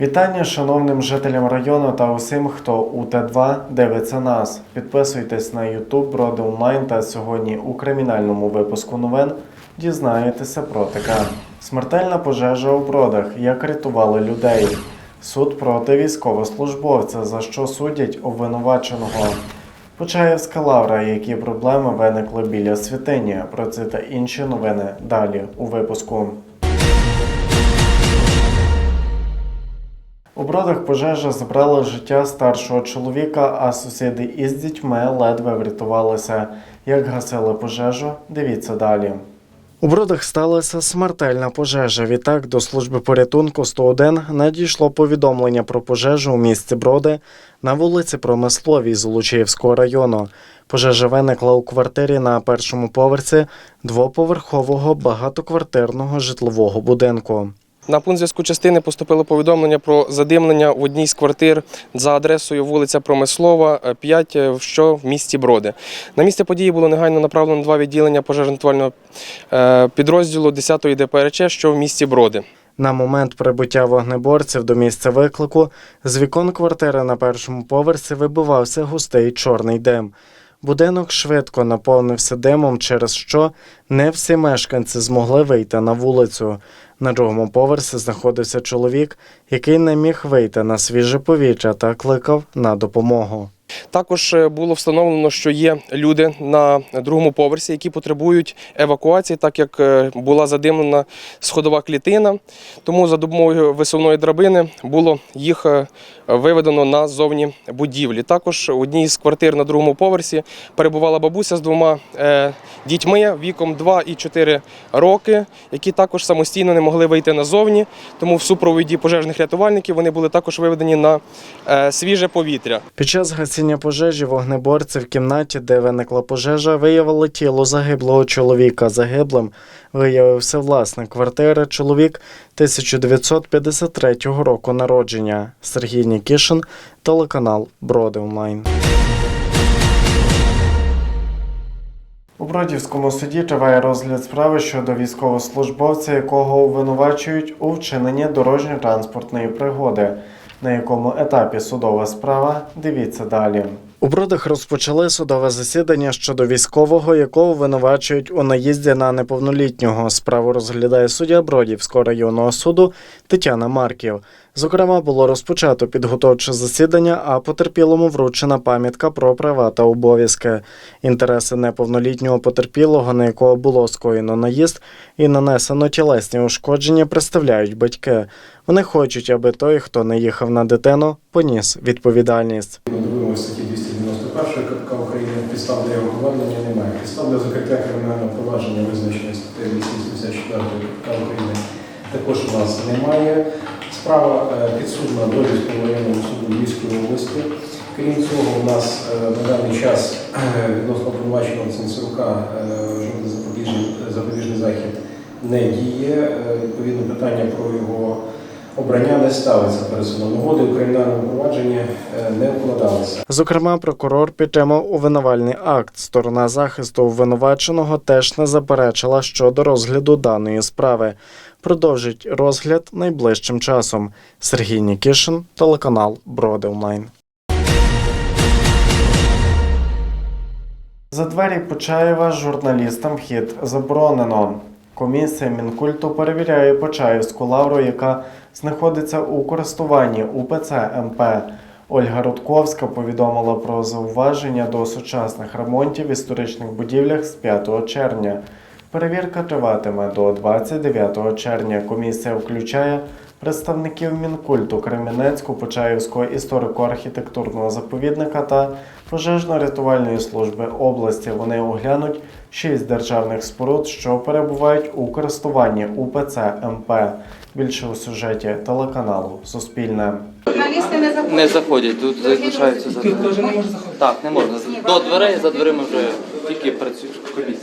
Вітання шановним жителям району та усім, хто у Т2 дивиться нас. Підписуйтесь на YouTube Броди Онлайн та сьогодні у кримінальному випуску новин дізнаєтеся про таке. Смертельна пожежа у бродах, як рятували людей. Суд проти військовослужбовця, за що судять обвинуваченого. Почаївська лавра, які проблеми виникли біля святині. Про це та інші новини далі у випуску. У бродах пожежа забрала життя старшого чоловіка, а сусіди із дітьми ледве врятувалися. Як гасили пожежу, дивіться далі. У бродах сталася смертельна пожежа. Відтак до служби порятунку 101 надійшло повідомлення про пожежу у місті Броди на вулиці Промисловій Золочіївського району. Пожежа виникла у квартирі на першому поверсі двоповерхового багатоквартирного житлового будинку. На пункт зв'язку частини поступило повідомлення про задимлення в одній з квартир за адресою вулиця Промислова, е, 5, е, що в місті Броди. На місце події було негайно направлено два відділення пожежно-рятувального е, підрозділу 10-ї ДПРЧ, що в місті Броди. На момент прибуття вогнеборців до місця виклику з вікон квартири на першому поверсі вибивався густий чорний дим. Будинок швидко наповнився димом, через що не всі мешканці змогли вийти на вулицю. На другому поверсі знаходився чоловік, який не міг вийти на свіже повітря та кликав на допомогу. Також е, було встановлено, що є люди на другому поверсі, які потребують евакуації, так як е, була задимлена сходова клітина. Тому за допомогою висувної драбини було їх е, виведено назовні будівлі. Також у одній з квартир на другому поверсі перебувала бабуся з двома дітьми віком 2 і 4 роки, які також самостійно не могли вийти назовні. Тому в супроводі пожежних рятувальників вони були також виведені на свіже повітря. Під час гасіння пожежі вогнеборці в кімнаті, де виникла пожежа, виявили тіло загиблого чоловіка. Загиблим виявився власник квартири, чоловік 1953 року народження. Сергій Нікішин, телеканал Броди Онлайн. У Бродівському суді триває розгляд справи щодо військовослужбовця, якого обвинувачують у вчиненні дорожньо-транспортної пригоди. На якому етапі судова справа? Дивіться далі. У Бродах розпочали судове засідання щодо військового, якого винувачують у наїзді на неповнолітнього. Справу розглядає суддя Бродівського районного суду Тетяна Марків. Зокрема, було розпочато підготовче засідання, а потерпілому вручена пам'ятка про права та обов'язки. Інтереси неповнолітнього потерпілого, на якого було скоєно наїзд і нанесено тілесні ушкодження, представляють батьки. Вони хочуть, аби той, хто не їхав на дитину, поніс відповідальність. Ми статті 291 КПК України підстав для повернення немає. Підстав для закриття кримінального провадження визначеної статтею 284 КПК України також у нас немає. Справа е, підсудна до військового районного суду Львівської області. Крім цього, у нас е, на даний час е, відносно обвинуваченого жодний запобіжний, захід не діє. Відповідно, питання про його обрання не ставиться перед судом. Угоди у кримінальному провадженні не вкладалися. Зокрема, прокурор підтримав обвинувальний акт. Сторона захисту обвинуваченого теж не заперечила щодо розгляду даної справи. Продовжить розгляд найближчим часом. Сергій Нікішин, телеканал Броди Онлайн. За двері Почаєва журналістам вхід заборонено. Комісія Мінкульту перевіряє Почаївську лавру, яка знаходиться у користуванні УПЦ МП. Ольга Рудковська повідомила про зауваження до сучасних ремонтів в історичних будівлях з 5 червня. Перевірка триватиме до 29 червня. Комісія включає представників Мінкульту Кременецького Почаївського історико-архітектурного заповідника та пожежно-рятувальної служби області. Вони оглянуть шість державних споруд, що перебувають у користуванні УПЦ МП. Більше у сюжеті телеканалу Суспільне. Журналісти не заходять. Не заходять, тут залишаються за Теж не може заходити. Так, не можна. До дверей, за дверима вже тільки працює комісія.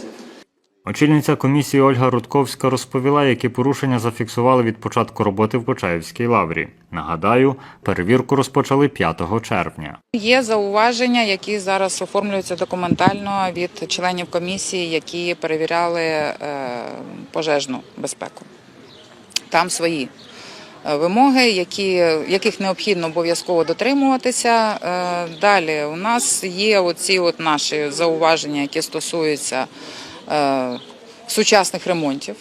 Очільниця комісії Ольга Рудковська розповіла, які порушення зафіксували від початку роботи в Почаївській лаврі. Нагадаю, перевірку розпочали 5 червня. Є зауваження, які зараз оформлюються документально від членів комісії, які перевіряли е, пожежну безпеку. Там свої е, вимоги, які, яких необхідно обов'язково дотримуватися. Е, Далі у нас є оці от наші зауваження, які стосуються сучасних ремонтів.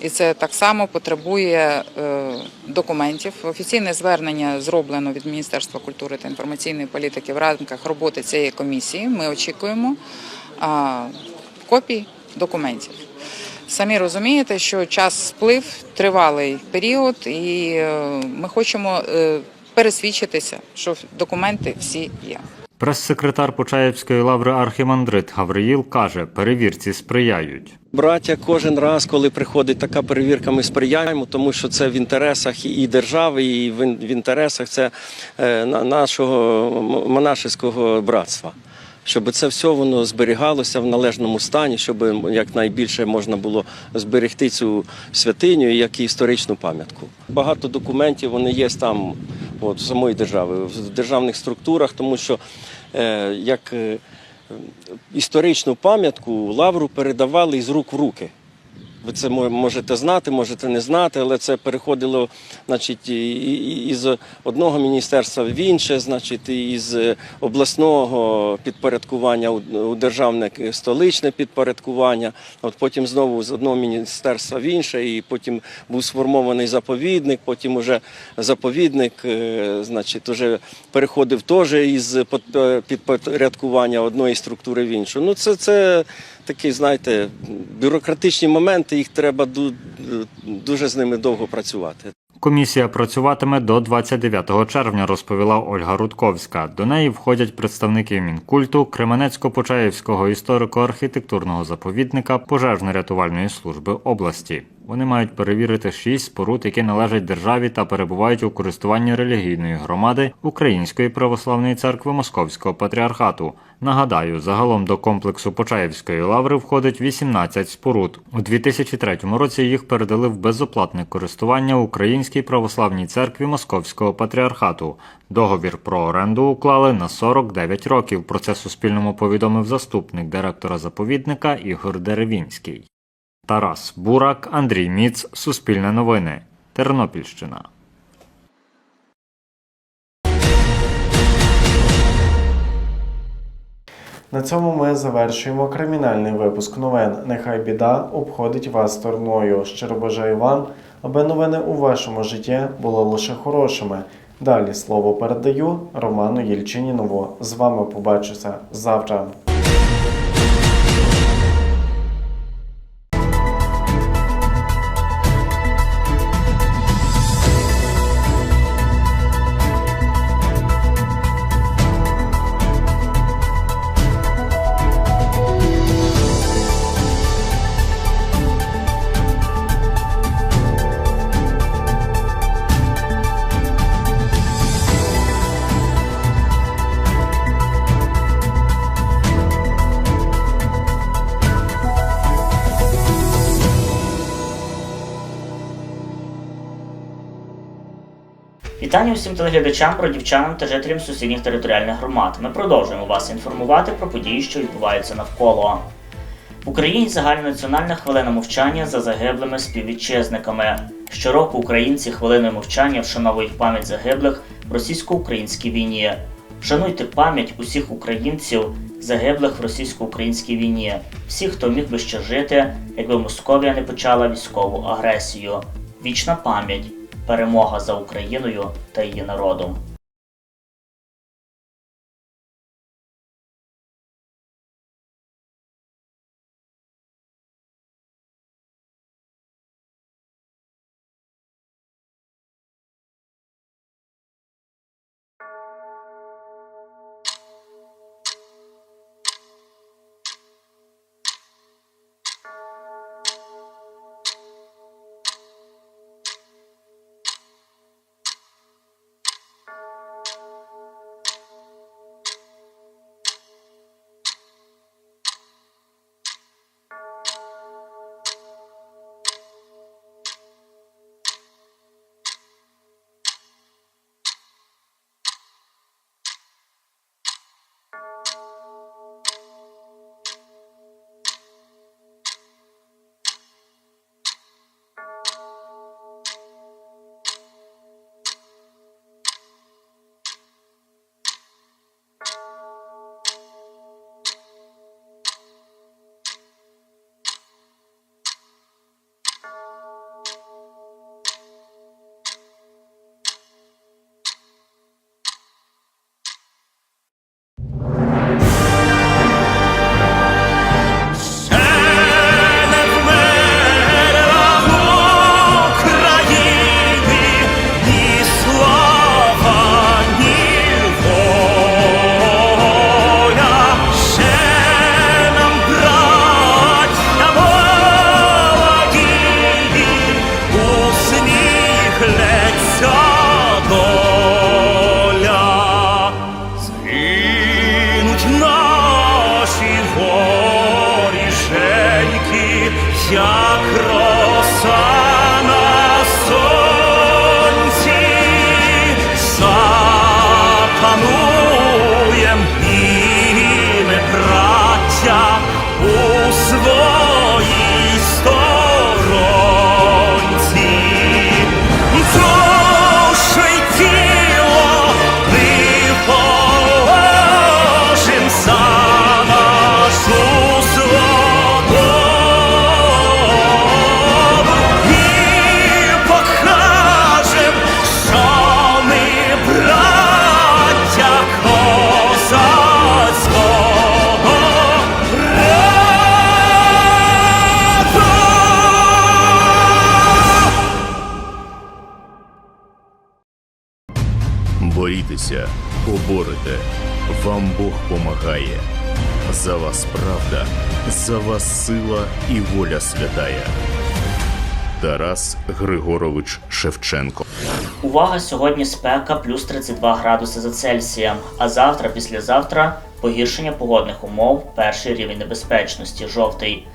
І це так само потребує е, документів. Офіційне звернення зроблено від Міністерства культури та інформаційної політики в рамках роботи цієї комісії. Ми очікуємо копій документів. Самі розумієте, що час сплив, тривалий період, і е, ми хочемо е, пересвідчитися, що документи всі є. Прес-секретар Почаївської лаври архімандрит Гавриїл каже, перевірці сприяють. Браття, кожен раз, коли приходить така перевірка, ми сприяємо, тому що це в інтересах і держави, і в інтересах це е, на- нашого монашеського братства. Щоб це все воно зберігалося в належному стані, щоб якнайбільше можна було зберегти цю святиню як і історичну пам'ятку. Багато документів вони є там, от, самої держави, в державних структурах, тому що е, як е, історичну пам'ятку лавру передавали із рук в руки. Ви це мо- можете знати, можете не знати, але це переходило значить, із одного міністерства в інше, значить, із обласного підпорядкування у державне столичне підпорядкування. От потім знову з одного міністерства в інше, і потім був сформований заповідник. Потім уже заповідник, е, значить, уже переходив теж із підпорядкування одної структури в іншу. Ну, це, це такі, знаєте, бюрократичні моменти, їх треба дуже з ними довго працювати. Комісія працюватиме до 29 червня, розповіла Ольга Рудковська. До неї входять представники Мінкульту, Кременецько-Почаївського історико-архітектурного заповідника, пожежно-рятувальної служби області. Вони мають перевірити шість споруд, які належать державі та перебувають у користуванні релігійної громади Української православної церкви Московського патріархату. Нагадаю, загалом до комплексу Почаївської лаври входить 18 споруд. У 2003 році їх передали в безоплатне користування Українській православній церкві Московського патріархату. Договір про оренду уклали на 49 років. Про це Суспільному повідомив заступник директора заповідника Ігор Деревінський. Тарас Бурак, Андрій Міц, Суспільне новини, Тернопільщина. На цьому ми завершуємо кримінальний випуск новин. Нехай біда обходить вас стороною. Щиро бажаю вам, аби новини у вашому житті були лише хорошими. Далі слово передаю Роману Єльчинінову. З вами побачуся завтра. Вітання усім телеглядачам, бродівчанам та жителям сусідніх територіальних громад. Ми продовжуємо вас інформувати про події, що відбуваються навколо. В Україні загальнонаціональна хвилина мовчання за загиблими співвітчизниками. Щороку українці хвилиною мовчання вшановують пам'ять загиблих в російсько-українській війні. Вшануйте пам'ять усіх українців, загиблих в російсько-українській війні, всіх, хто міг би ще жити, якби Московія не почала військову агресію. Вічна пам'ять, перемога за Україною та її народом. За вас сила і воля святая. Тарас Григорович Шевченко. Увага! Сьогодні спека плюс 32 градуси за Цельсієм, а завтра, післязавтра погіршення погодних умов, перший рівень небезпечності жовтий.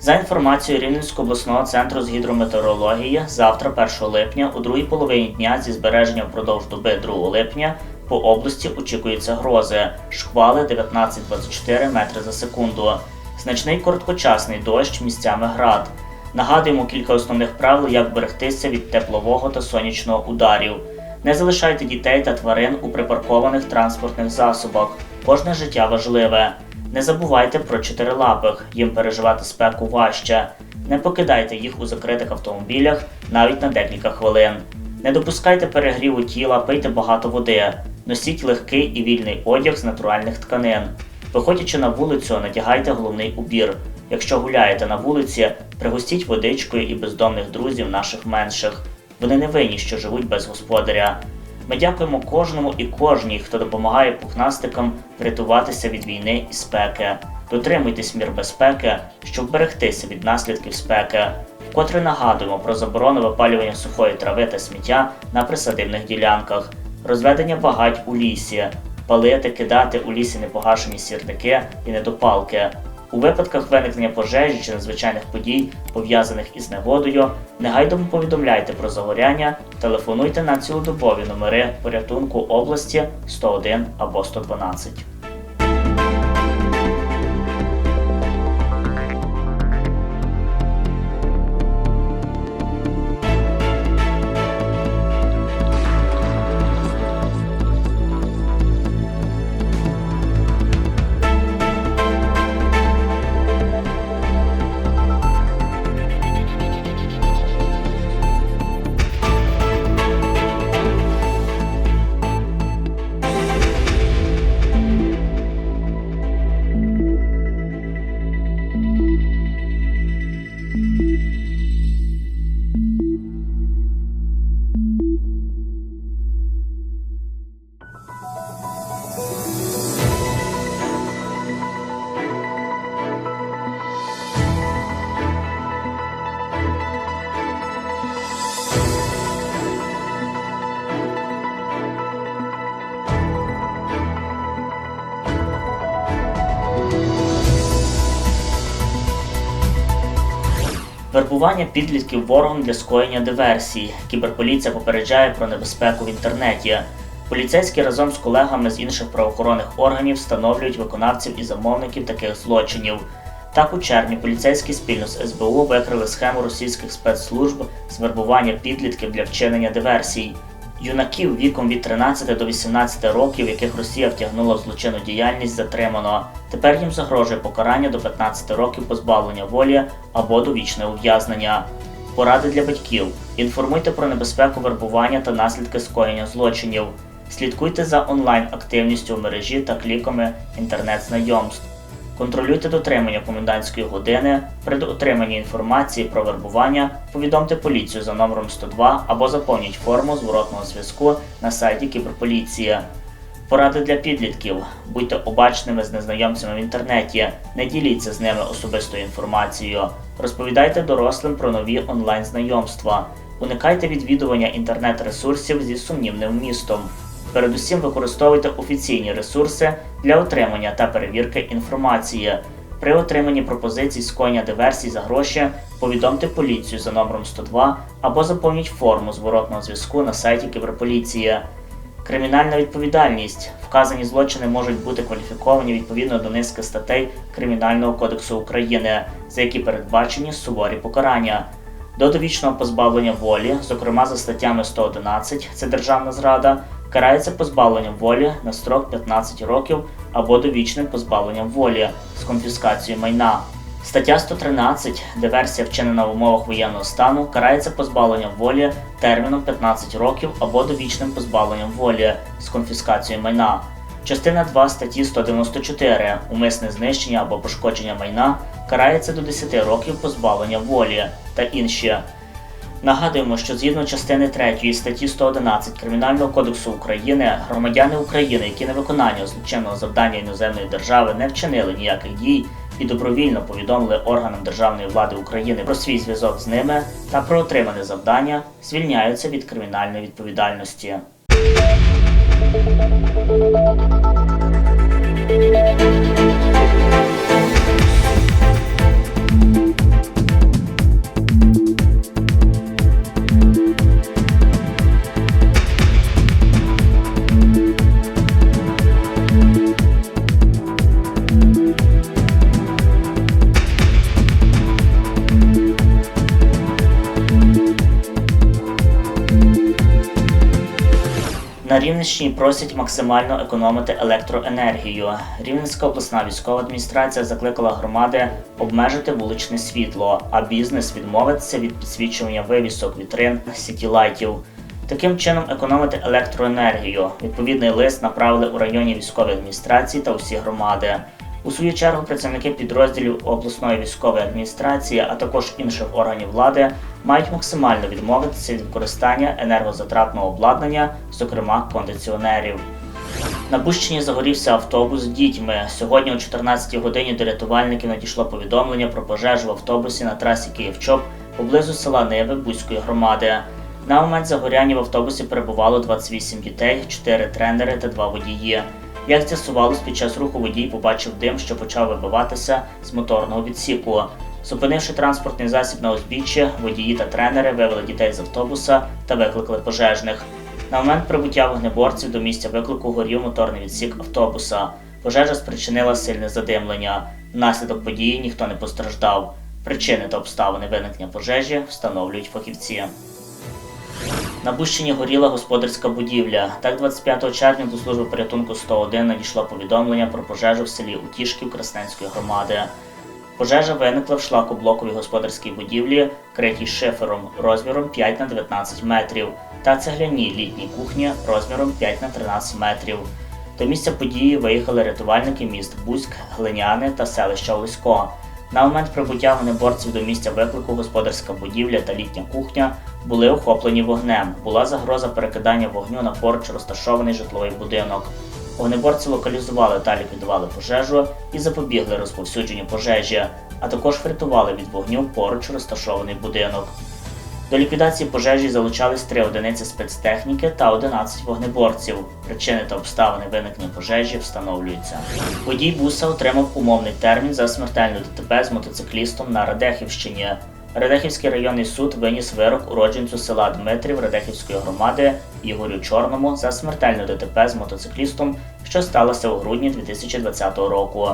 За інформацією Рівненського обласного центру з гідрометеорології, завтра, 1 липня, у другій половині дня зі збереженням впродовж доби 2 липня по області очікуються грози, шквали 19-24 метри за секунду, значний короткочасний дощ, місцями град. Нагадуємо кілька основних правил, як берегтися від теплового та сонячного ударів. Не залишайте дітей та тварин у припаркованих транспортних засобах. Кожне життя важливе. Не забувайте про чотирилапих, їм переживати спеку важче. Не покидайте їх у закритих автомобілях навіть на декілька хвилин. Не допускайте перегріву тіла, пийте багато води. Носіть легкий і вільний одяг з натуральних тканин. Виходячи на вулицю, надягайте головний убір. Якщо гуляєте на вулиці, пригостіть водичкою і бездомних друзів наших менших. Вони не винні, що живуть без господаря. Ми дякуємо кожному і кожній, хто допомагає пухнастикам врятуватися від війни і спеки. Дотримуйтесь мір безпеки, щоб вберегтися від наслідків спеки. Вкотре нагадуємо про заборону випалювання сухої трави та сміття на присадибних ділянках, розведення багать у лісі, палити, кидати у лісі непогашені сірники і недопалки. У випадках виникнення пожежі чи надзвичайних подій, пов'язаних із негодою, негайно повідомляйте про загоряння, телефонуйте на цілодобові номери порятунку області 101 або 112. Вербування підлітків ворогом для скоєння диверсій. Кіберполіція попереджає про небезпеку в інтернеті. Поліцейські разом з колегами з інших правоохоронних органів встановлюють виконавців і замовників таких злочинів. Так, у червні поліцейські спільно з СБУ викрили схему російських спецслужб з вербування підлітків для вчинення диверсій. Юнаків віком від 13 до 18 років, яких Росія втягнула в злочинну діяльність, затримано. Тепер їм загрожує покарання до 15 років позбавлення волі або довічне ув'язнення. Поради для батьків: інформуйте про небезпеку вербування та наслідки скоєння злочинів. Слідкуйте за онлайн активністю в мережі та кліками інтернет-знайомств. Контролюйте дотримання комендантської години. При отриманні інформації про вербування повідомте поліцію за номером 102 або заповніть форму зворотного зв'язку на сайті Кіберполіції. Поради для підлітків. Будьте обачними з незнайомцями в інтернеті, не діліться з ними особистою інформацією. Розповідайте дорослим про нові онлайн знайомства. Уникайте відвідування інтернет-ресурсів зі сумнівним вмістом. Передусім використовуйте офіційні ресурси для отримання та перевірки інформації. При отриманні пропозицій скоєння диверсій за гроші повідомте поліцію за номером 102 або заповніть форму зворотного зв'язку на сайті Кіберполіції. Кримінальна відповідальність. Вказані злочини можуть бути кваліфіковані відповідно до низки статей Кримінального кодексу України, за які передбачені суворі покарання. До довічного позбавлення волі, зокрема за статтями 111 це державна зрада, карається позбавленням волі на строк 15 років або довічним позбавленням волі з конфіскацією майна. Стаття 113 диверсія вчинена в умовах воєнного стану карається позбавленням волі терміном 15 років або довічним позбавленням волі з конфіскацією майна. Частина 2 статті 194 умисне знищення або пошкодження майна карається до 10 років позбавлення волі та інші. Нагадуємо, що згідно частини 3 статті 111 Кримінального кодексу України громадяни України, які на виконання злочинного завдання іноземної держави не вчинили ніяких дій і добровільно повідомили органам державної влади України про свій зв'язок з ними та про отримане завдання, звільняються від кримінальної відповідальності. На Рівненщині просять максимально економити електроенергію. Рівненська обласна військова адміністрація закликала громади обмежити вуличне світло, а бізнес відмовитися від підсвічування вивісок, вітрин, сітілайтів. Таким чином економити електроенергію. Відповідний лист направили у районні військові адміністрації та усі громади. У свою чергу працівники підрозділів обласної військової адміністрації, а також інших органів влади, мають максимально відмовитися від використання енергозатратного обладнання, зокрема кондиціонерів. На Бущині загорівся автобус з дітьми. Сьогодні о 14-й годині до рятувальників надійшло повідомлення про пожежу в автобусі на трасі Київ-Чоп поблизу села Ниви Бузької громади. На момент загоряння в автобусі перебувало 28 дітей, 4 тренери та 2 водії. Як з'ясувалось, під час руху водій побачив дим, що почав вибиватися з моторного відсіку. Зупинивши транспортний засіб на узбіччі, водії та тренери вивели дітей з автобуса та викликали пожежних. На момент прибуття вогнеборців до місця виклику горів моторний відсік автобуса. Пожежа спричинила сильне задимлення. Внаслідок події ніхто не постраждав. Причини та обставини виникнення пожежі встановлюють фахівці. На Бущині горіла господарська будівля. Так, 25 червня до служби порятунку 101 надійшло повідомлення про пожежу в селі Утішків Красненської громади. Пожежа виникла в шлакоблоковій господарській будівлі, критій шифером розміром 5 на 19 метрів, та цегляній літній кухні розміром 5 на 13 метрів. До місця події виїхали рятувальники міст Бузьк, Глиняни та селища Олесько. На момент прибуття вогнеборців до місця виклику господарська будівля та літня кухня були охоплені вогнем. Була загроза перекидання вогню на поруч розташований житловий будинок. Вогнеборці локалізували та ліквідували пожежу і запобігли розповсюдженню пожежі, а також врятували від вогню поруч розташований будинок. До ліквідації пожежі залучались три одиниці спецтехніки та 11 вогнеборців. Причини та обставини виникнення пожежі встановлюються. Водій буса отримав умовний термін за смертельну ДТП з мотоциклістом на Радехівщині. Радехівський районний суд виніс вирок уродженцю села Дмитрів Радехівської громади Ігорю Чорному за смертельну ДТП з мотоциклістом, що сталося у грудні 2020 року.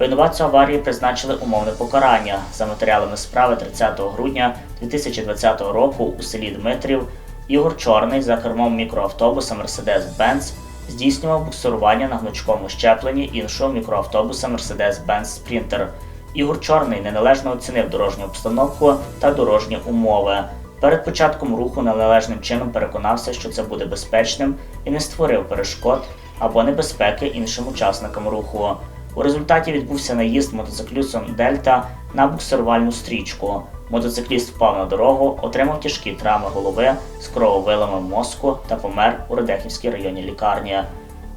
Винуватцю аварії призначили умовне покарання. За матеріалами справи 30 грудня 2020 року у селі Дмитрів Ігор Чорний за кермом мікроавтобуса Mercedes-Benz здійснював буксирування на гнучкому щепленні іншого мікроавтобуса Mercedes-Benz Sprinter. Ігор Чорний неналежно оцінив дорожню обстановку та дорожні умови. Перед початком руху неналежним чином переконався, що це буде безпечним і не створив перешкод або небезпеки іншим учасникам руху. У результаті відбувся наїзд мотоциклістом Дельта на буксирувальну стрічку. Мотоцикліст впав на дорогу, отримав тяжкі травми голови з крововиламом мозку та помер у Радехівській районній лікарні.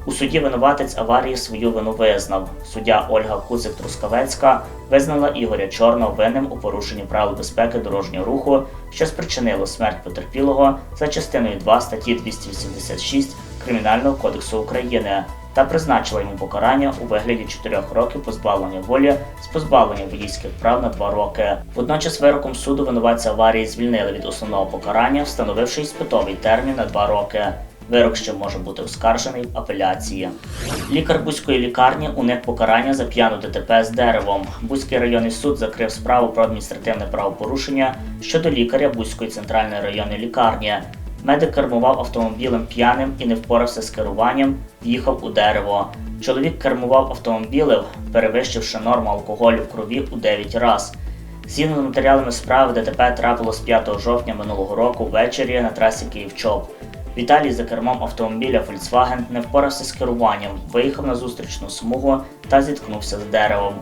У суді винуватець аварії свою вину визнав. Суддя Ольга Куцик Трускавецька визнала Ігоря Чорного винним у порушенні правил безпеки дорожнього руху, що спричинило смерть потерпілого за частиною 2 статті 286 Кримінального кодексу України та призначила йому покарання у вигляді 4 років позбавлення волі з позбавленням водійських прав на 2 роки. Водночас вироком суду винуватця аварії звільнили від основного покарання, встановивши іспитовий термін на 2 роки. Вирок ще може бути оскаржений в апеляції. Лікар Бузької лікарні уник покарання за п'яну ДТП з деревом. Бузький районний суд закрив справу про адміністративне правопорушення щодо лікаря Бузької центральної районної лікарні. Медик кермував автомобілем п'яним і не впорався з керуванням, в'їхав у дерево. Чоловік кермував автомобілем, перевищивши норму алкоголю в крові у 9 разів. Згідно з матеріалами справи, ДТП трапилось 5 жовтня минулого року ввечері на трасі Київ-Чоп. Віталій за кермом автомобіля Volkswagen не впорався з керуванням, виїхав на зустрічну смугу та зіткнувся з деревом.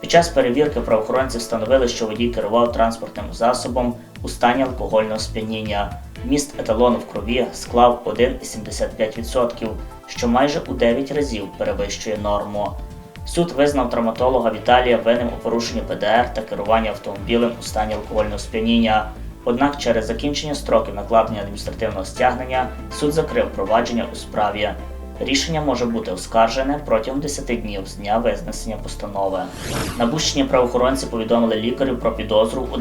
Під час перевірки правоохоронці встановили, що водій керував транспортним засобом у стані алкогольного сп'яніння. Вміст еталону в крові склав 1,75%, що майже у 9 разів перевищує норму. Суд визнав травматолога Віталія винним у порушенні ПДР та керування автомобілем у стані алкогольного сп'яніння. Однак через закінчення строків накладення адміністративного стягнення суд закрив провадження у справі. Рішення може бути оскаржене протягом 10 днів з дня визнесення постанови. Набущені правоохоронці повідомили лікарю про підозру в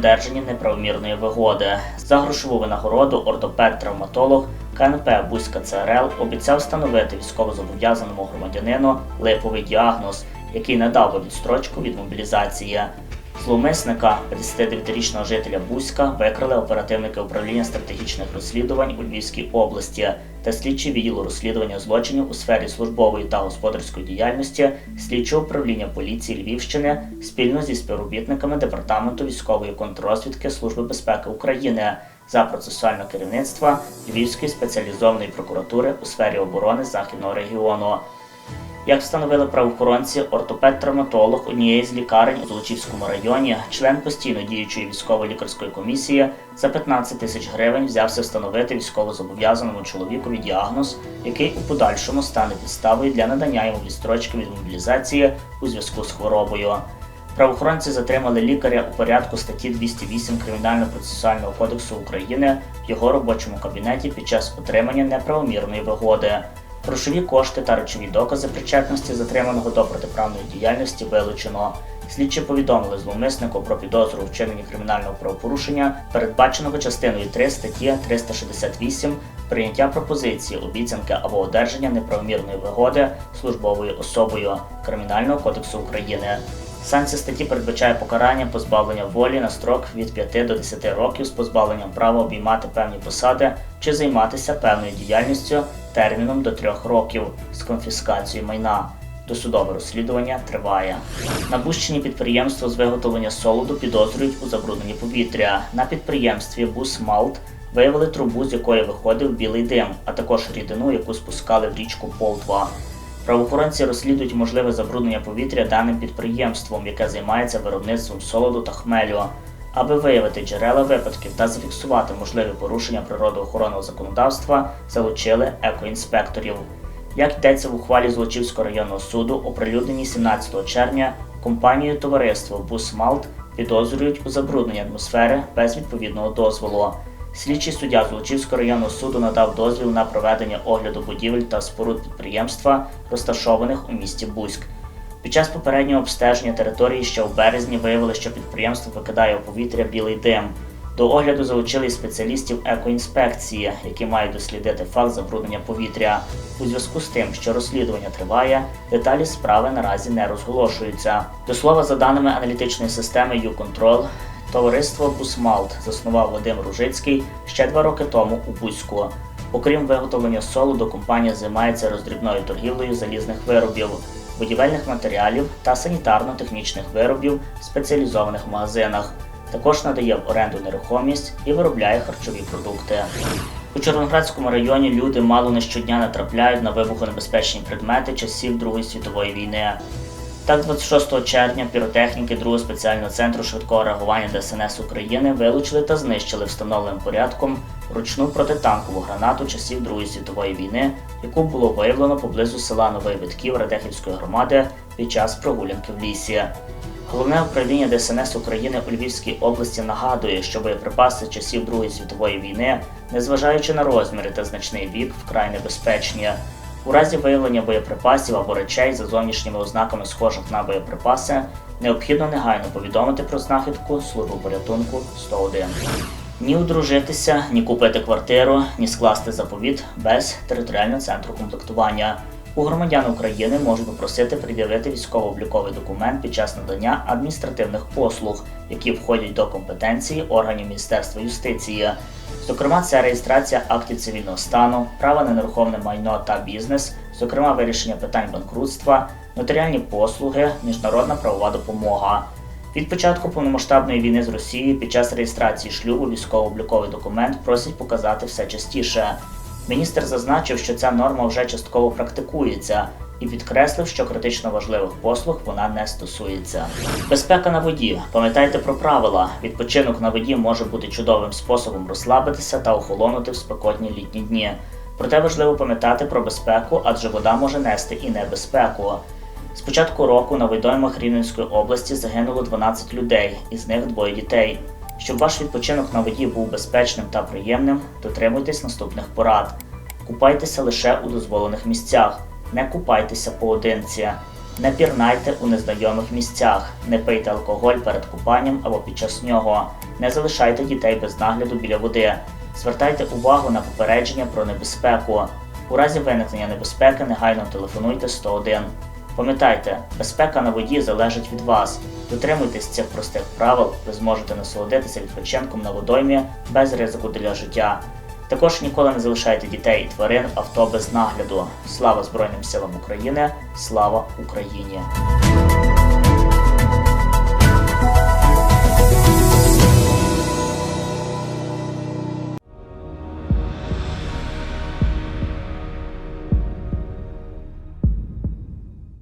неправомірної вигоди. За грошову винагороду ортопед-травматолог КНП Бузька ЦРЛ обіцяв встановити військовозобов'язаному громадянину липовий діагноз, який надав би відстрочку від мобілізації. Зловмисника, 59-річного жителя Бузька, викрили оперативники управління стратегічних розслідувань у Львівській області та слідчі відділу розслідування злочинів у сфері службової та господарської діяльності, слідчого управління поліції Львівщини спільно зі співробітниками департаменту військової контррозвідки Служби безпеки України за процесуальне керівництва Львівської спеціалізованої прокуратури у сфері оборони Західного регіону. Як встановили правоохоронці, ортопед-травматолог однієї з лікарень у Золочівському районі, член постійно діючої військово-лікарської комісії, за 15 тисяч гривень взявся встановити військовозобов'язаному чоловікові діагноз, який у подальшому стане підставою для надання йому відстрочки від мобілізації у зв'язку з хворобою. Правоохоронці затримали лікаря у порядку статті 208 Кримінально-процесуального кодексу України в його робочому кабінеті під час отримання неправомірної вигоди. Грошові кошти та речові докази причетності затриманого до протиправної діяльності вилучено. Слідчі повідомили зловмиснику про підозру вчиненні кримінального правопорушення, передбаченого частиною 3 статті 368 прийняття пропозиції, обіцянки або одержання неправомірної вигоди службовою особою Кримінального кодексу України. Санкція статті передбачає покарання позбавлення волі на строк від 5 до 10 років з позбавленням права обіймати певні посади чи займатися певною діяльністю терміном до 3 років з конфіскацією майна. Досудове розслідування триває. Набущені підприємства з виготовлення солоду підозрюють у забрудненні повітря. На підприємстві Бусмалт виявили трубу, з якої виходив білий дим, а також рідину, яку спускали в річку Полтва. Правоохоронці розслідують можливе забруднення повітря даним підприємством, яке займається виробництвом солоду та хмелю. Аби виявити джерела випадків та зафіксувати можливі порушення природоохоронного законодавства, залучили екоінспекторів. Як йдеться в ухвалі Злочівського районного суду, оприлюдненій 17 червня компанією товариство Бусмалт підозрюють у забрудненні атмосфери без відповідного дозволу. Слідчий суддя Злочівського районного суду надав дозвіл на проведення огляду будівель та споруд підприємства, розташованих у місті Бузьк. Під час попереднього обстеження території ще у березні виявили, що підприємство викидає у повітря білий дим. До огляду залучили спеціалістів екоінспекції, які мають дослідити факт забруднення повітря. У зв'язку з тим, що розслідування триває, деталі справи наразі не розголошуються. До слова, за даними аналітичної системи YouControl, товариство Бусмалт заснував Вадим Ружицький ще два роки тому у Бузьку. Окрім виготовлення солоду, компанія займається роздрібною торгівлею залізних виробів, будівельних матеріалів та санітарно-технічних виробів в спеціалізованих магазинах. Також надає в оренду нерухомість і виробляє харчові продукти. У Чорноградському районі люди мало не щодня натрапляють на вибухонебезпечні предмети часів Другої світової війни. Так, 26 червня піротехніки 2 спеціального центру швидкого реагування ДСНС України вилучили та знищили встановленим порядком ручну протитанкову гранату часів Другої світової війни, яку було виявлено поблизу села Новий Витків Радехівської громади під час прогулянки в лісі. Головне управління ДСНС України у Львівській області нагадує, що боєприпаси часів Другої світової війни, незважаючи на розміри та значний вік, вкрай небезпечні. У разі виявлення боєприпасів або речей за зовнішніми ознаками схожих на боєприпаси, необхідно негайно повідомити про знахідку службу порятунку 101. Ні одружитися, ні купити квартиру, ні скласти заповіт без територіального центру комплектування. У громадян України можуть попросити пред'явити військово-обліковий документ під час надання адміністративних послуг, які входять до компетенції органів Міністерства юстиції. Зокрема, це реєстрація актів цивільного стану, права на нерухоме майно та бізнес, зокрема вирішення питань банкрутства, нотаріальні послуги, міжнародна правова допомога. Від початку повномасштабної війни з Росією під час реєстрації шлюбу військово-обліковий документ просять показати все частіше. Міністр зазначив, що ця норма вже частково практикується. І підкреслив, що критично важливих послуг вона не стосується. Безпека на воді. Пам'ятайте про правила. Відпочинок на воді може бути чудовим способом розслабитися та охолонути в спекотні літні дні. Проте важливо пам'ятати про безпеку, адже вода може нести і небезпеку. З початку року на водоймах Рівненської області загинуло 12 людей, із них двоє дітей. Щоб ваш відпочинок на воді був безпечним та приємним, дотримуйтесь наступних порад. Купайтеся лише у дозволених місцях, не купайтеся поодинці, не пірнайте у незнайомих місцях, не пийте алкоголь перед купанням або під час нього, не залишайте дітей без нагляду біля води, звертайте увагу на попередження про небезпеку. У разі виникнення небезпеки негайно телефонуйте 101. Пам'ятайте, безпека на воді залежить від вас. Дотримуйтесь цих простих правил, ви зможете насолодитися відпочинком на водоймі без ризику для життя. Також ніколи не залишайте дітей і тварин авто без нагляду. Слава Збройним силам України! Слава Україні!